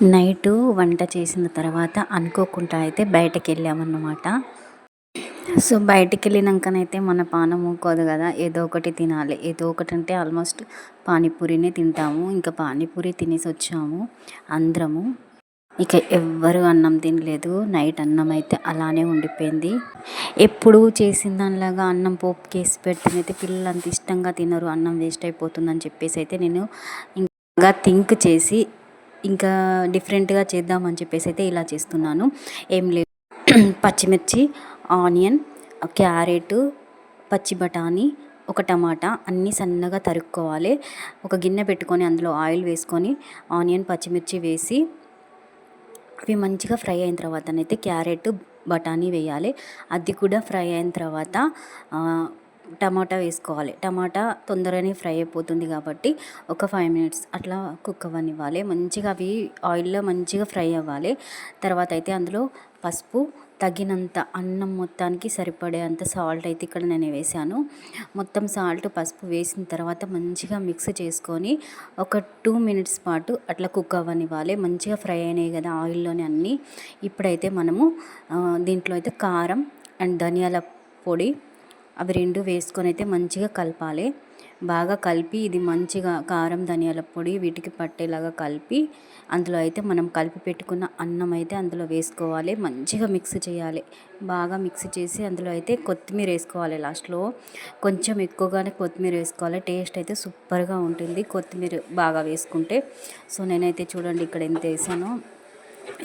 Night వంట చేసిన తర్వాత అనుకోకుండా అయితే బయటకు వెళ్ళామన్నమాట సో బయటికి వెళ్ళినాకనైతే మన పానం ఊరుకోదు కదా ఏదో ఒకటి తినాలి. ఏదో ఒకటి అంటే ఆల్మోస్ట్ పానీపూరినే తింటాము. ఇంకా పానీపూరి తినేసి వచ్చాము అందరము. ఇక ఎవ్వరు అన్నం తినలేదు. నైట్ అన్నం అయితే అలానే ఉండిపోయింది. ఎప్పుడు చేసిన దానిలాగా అన్నం పోపుకి వేసి పెడితేనైతే పిల్లలు అంత ఇష్టంగా తినరు. అన్నం వేస్ట్ అయిపోతుందని చెప్పేసి అయితే నేను ఇంకా థింక్ చేసి ఇంకా డిఫరెంట్గా చేద్దామని చెప్పేసి అయితే ఇలా చేస్తున్నాను. ఏం లేదు. పచ్చిమిర్చి ఆనియన్ క్యారెట్ పచ్చి బఠానీ ఒక టమాటా అన్నీ సన్నగా తరుక్కోవాలి. ఒక గిన్నె పెట్టుకొని అందులో ఆయిల్ వేసుకొని ఆనియన్ పచ్చిమిర్చి వేసి అవి మంచిగా ఫ్రై అయిన తర్వాతనైతే క్యారెట్ బఠానీ వేయాలి. అది కూడా ఫ్రై అయిన తర్వాత టమాటా వేసుకోవాలి. టమాటా తొందరనే ఫ్రై అయిపోతుంది కాబట్టి ఒక ఫైవ్ మినిట్స్ అట్లా కుక్ అవ్వనివ్వాలి. మంచిగా అవి ఆయిల్లో మంచిగా ఫ్రై అవ్వాలి. తర్వాత అయితే అందులో పసుపు తగినంత అన్నం మొత్తానికి సరిపడే అంత సాల్ట్ అయితే ఇక్కడ నేను వేసాను మొత్తం సాల్ట్ పసుపు వేసిన తర్వాత మంచిగా మిక్స్ చేసుకొని ఒక టూ మినిట్స్ పాటు అట్లా కుక్ అవ్వనివ్వాలి. మంచిగా ఫ్రై అయినాయి కదా ఆయిల్లోనే అన్నీ. ఇప్పుడైతే మనము దీంట్లో అయితే కారం అండ్ ధనియాల పొడి అవి రెండు వేసుకొని అయితే మంచిగా కలపాలి. బాగా కలిపి ఇది మంచిగా కారం ధనియాల పొడి వీటికి పట్టేలాగా కలిపి అందులో అయితే మనం కలిపి పెట్టుకున్న అన్నం అయితే అందులో వేసుకోవాలి. మంచిగా మిక్స్ చేయాలి. బాగా మిక్స్ చేసి అందులో అయితే కొత్తిమీర వేసుకోవాలి లాస్ట్లో. కొంచెం ఎక్కువగానే కొత్తిమీర వేసుకోవాలి. టేస్ట్ అయితే సూపర్గా ఉంటుంది కొత్తిమీర బాగా వేసుకుంటే. సో నేనైతే చూడండి ఇక్కడ ఎంత వేసానో.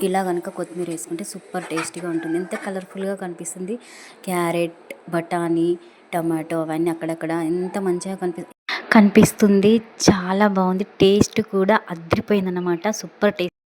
ఇలా కనుక కొత్తిమీర వేసుకుంటే సూపర్ టేస్టీగా ఉంటుంది. ఎంత కలర్ఫుల్గా కనిపిస్తుంది. క్యారెట్ బఠానీ టమాటో అవన్నీ అక్కడక్కడ ఎంత మంచిగా కనిపి కనిపిస్తుంది. చాలా బాగుంది. టేస్ట్ కూడా అదిరిపోయింది అనమాట సూపర్ టేస్ట్.